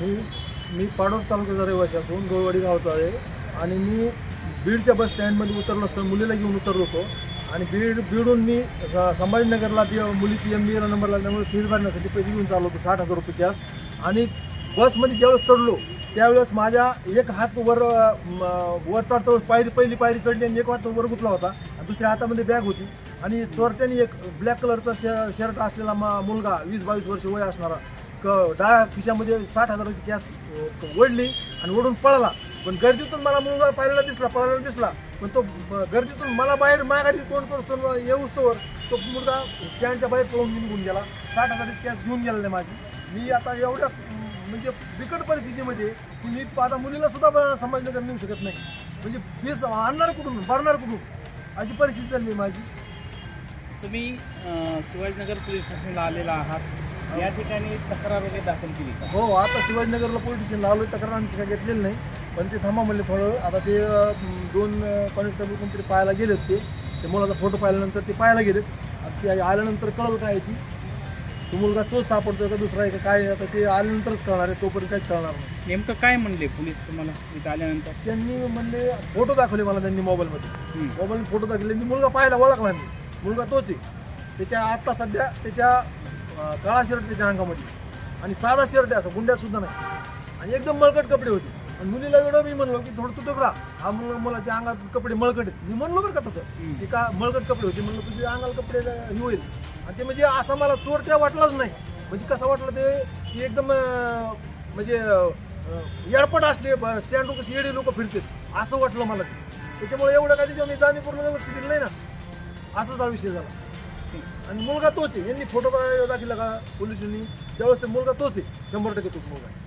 मी मी पाडोद तालुक्याचा रहिवासी असून गोळवाडी गावचा आहे. आणि मी बीडच्या बस स्टँडमध्ये उतरलो असताना मुलीला घेऊन उतरलो होतो. आणि बीड बीडून मी स- संभाजीनगरला ती मुलीची एम बी एला नंबर लागल्यामुळे फीज भरण्यासाठी पैसे घेऊन चाललो होतो. साठ हजार रुपये कॅश आणि बसमध्ये ज्यावेळेस चढलो त्यावेळेस माझ्या एक हात वर अ, म, वर चढतो पायरी पहिली पायरी चढली आणि एक हात वर गुतला होता. आणि दुसऱ्या हातामध्ये बॅग होती. आणि चोरट्याने एक ब्लॅक कलरचा शे शर्ट असलेला मा मुलगा वीस बावीस वर्ष वय असणारा क डाळ खिशामध्ये साठ हजाराची गॅस ओढली आणि ओढून पळाला. पण गर्दीतून मला मुलगा पाहिलेला दिसला पळायला दिसला. पण तो गर्दीतून मला बाहेर माघारी तोंड करतो येऊच तोवर तो मुलगा स्टँडच्या बाहेर पळून निघून गेला. साठ हजाराची गॅस घेऊन गेला नाही माझी. मी आता एवढ्या म्हणजे बिकट परिस्थितीमध्ये की मी आता मुलीला सुद्धा ब- नेऊ शकत नाही. म्हणजे फीस आणणार कुठून भरणार कुठून? अशी परिस्थिती झाली माझी. तुम्ही शिवाजीनगर पोलीस स्टेशनला आलेला आहात. या ठिकाणी तक्रार वगैरे दाखल केली का? हो आता शिवाजीनगरला पोलीस स्टेशनला आलो तक्रार आमची काय घेतलेली नाही. पण ते थांबा म्हणले थोडं. आता ते अं, दोन कॉन्स्टेबल कोणतरी पाहायला गेलेत ते ते मुलाचा फोटो पाहिल्यानंतर ते पाहायला गेलेत. आता ते आल्यानंतर कळलं काय आहे ती. तो मुलगा तोच सापडतोय का दुसरा आहे का काय आहे, आता ते आल्यानंतरच कळणार आहे तोपर्यंत काहीच कळणार नाही. नेमकं काय म्हणले पोलीस तुम्हाला इथं आल्यानंतर? त्यांनी म्हणले फोटो दाखवले मला त्यांनी मोबाईलमध्ये. हम्म. मोबाईल फोटो दाखवले. मी मुलगा पाहायला ओळखला मी मुलगा तोच आहे. त्याच्या आता सध्या त्याच्या काळा शर्ट त्याच्या अंगामध्ये आणि साधा शर्ट असं गुंड्या सुद्धा नाही. आणि एकदम मळकट कपडे होते. आणि मुलीला एवढं मी म्हणलो की थोडं तुटक राहा. हा मुलं मुलाच्या अंगात कपडे मळकट आहेत. मी म्हणलो बरं का तसं. की का मळकट कपडे होते. म्हणलं तुझ्या अंगाला कपडे हे होईल. आणि ते म्हणजे असं मला चोर त्या वाटलाच नाही. म्हणजे कसं वाटलं ते की एकदम म्हणजे येडपट असले स्टँड कसे येडे लोक फिरतात. असं वाटलं मला ते. त्याच्यामुळे एवढं काय त्याच्यावर मी जाणीवपूर्वक लक्ष दिलं नाही ना. असाच हा विषय झाला. आणि मुलगा तोच आहे. यांनी फोटो दाखिला का? पोलिसांनी. त्यावेळेस ते मुलगा तोच आहे. शंभर टक्के तोच मुलगा आहे.